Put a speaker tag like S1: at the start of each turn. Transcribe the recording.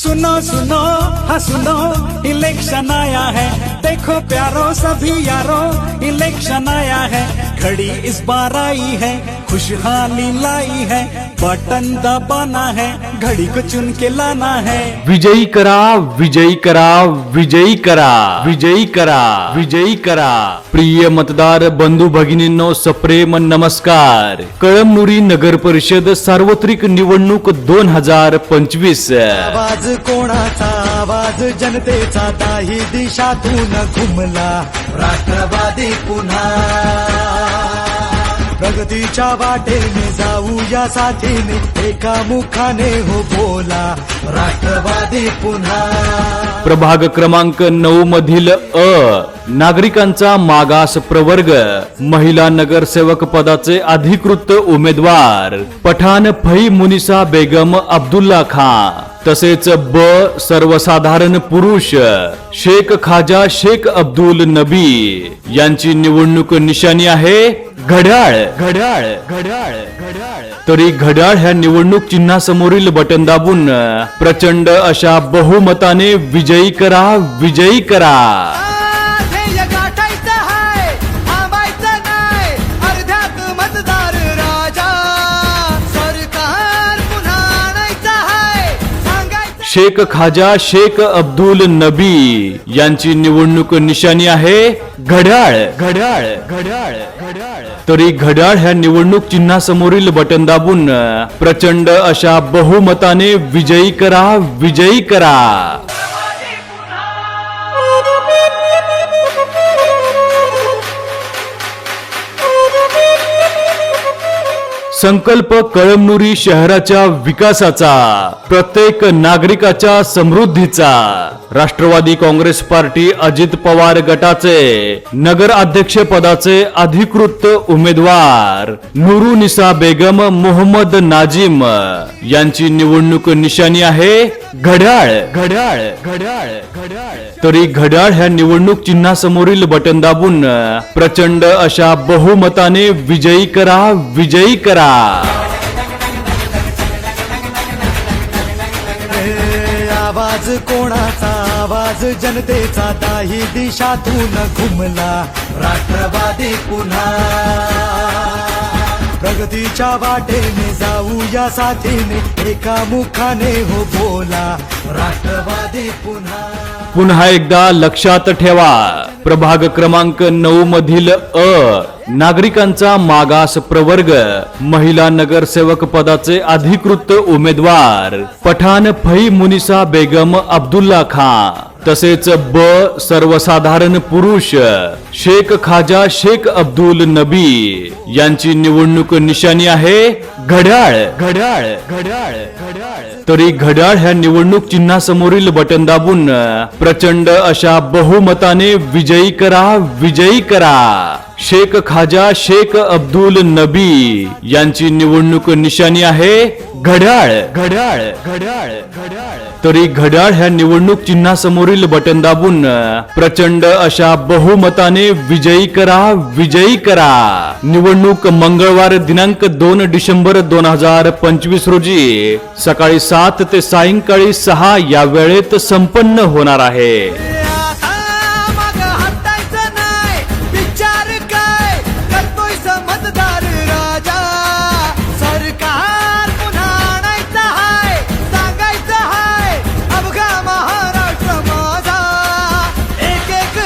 S1: सुनो सुनो हाँ सुनो इलेक्शन आया है। देखो प्यारो सभी यारो इलेक्शन आया है। घड़ी इस बार आई है, खुशहाली लाई है। बटन दबाना है घड़ी को चुन के लाना है।
S2: विजयी करा विजयी करा विजयी करा विजयी करा विजयी करा। प्रिय मतदार बंधू भगिनींनो सप्रेम नमस्कार। कळमनुरी नगर परिषद सार्वत्रिक निवडणूक दोन हजार पंचवीस.
S3: आवाज कोणाचा? आवाज जनतेचा. दाही दिशातून घुमला राष्ट्रवादी पुन्हा. प्रगतीच्या वाटेने जाऊया साथीने. एका मुखाने हो बोला राष्ट्रवादी पुन्हा.
S2: प्रभाग क्रमांक नऊ मधील अ नागरिकांचा मागास प्रवर्ग महिला नगरसेवक पदाचे अधिकृत उमेदवार पठाण फई मुनिसा बेगम अब्दुल्ला खान. तसेच ब सर्वसाधारण पुरुष शेख खाजा शेख अब्दुल नबी. यांची निवडणूक निशाणी आहे घड्याळ. घड्याळ घड्याळ घड्याळ. तरी घड्याळ ह्या निवडणूक चिन्हासमोरील बटन दाबून प्रचंड अशा बहुमताने विजयी करा विजयी करा. शेख खाजा शेख अब्दुल नबी यांची निवडणूक निशाणी आहे. घड्याळ घड्याळ घड्याळ घड्याळ. तरी घड्याळ ह्या निवडणूक चिन्हासमोरील बटन दाबून प्रचंड अशा बहुमताने विजयी करा विजयी करा. संकल्प कळमनुरी शहराच्या विकासाचा प्रत्येक नागरिकाच्या समृद्धीचा. राष्ट्रवादी काँग्रेस पार्टी अजित पवार गटाचे नगर अध्यक्ष पदाचे अधिकृत उमेदवार नुरुनिसा बेगम मोहम्मद नाजिम. यांची निवडणूक निशाणी आहे घड्याळ घड्याळ घड्याळ घड्याळ. तरी घड्याळ ह्या निवडणूक चिन्हासमोरील बटन दाबून प्रचंड अशा बहुमताने विजयी करा विजयी करा.
S3: आवाज कोणाचा? आवाज जनतेचा. दाही दिशातून घुमला राष्ट्रवादी पुन्हा. प्रगतीच्या वाटेने जाऊ या साथीने एका मुखाने हो बोला राष्ट्रवादी पुन्हा.
S2: पुन्हा एकदा लक्षात ठेवा. प्रभाग क्रमांक नऊ मधील अ नागरिकांचा मागास प्रवर्ग महिला नगरसेवक पदाचे अधिकृत उमेदवार पठाण फई मुनिसा बेगम अब्दुल्ला खान. तसेच ब सर्वसाधारण पुरुष शेख खाजा शेख अब्दुल नबी. यांची निवडणूक निशाणी आहे घड्याळ घड्याळ घड्याळ घड्याळ. तरी घड्याळ ह्या निवडणूक चिन्हासमोरील बटन दाबून प्रचंड अशा बहुमताने विजयी करा विजयी करा. शेख खाजा शेख अब्दुल नबी यांची निवडणूक निशाणी आहे. घड्याळ घड्याळ घड्याळ घड्याळ. तरी घड्याळ ह्या निवडणूक चिन्हासमोरील बटन दाबून प्रचंड अशा बहुमताने विजयी करा विजयी करा. निवडणूक मंगळवार दिनांक दोन डिसेंबर दोन हजार पंचवीस रोजी सकाळी सात ते सायंकाळी सहा या वेळेत संपन्न होणार आहे.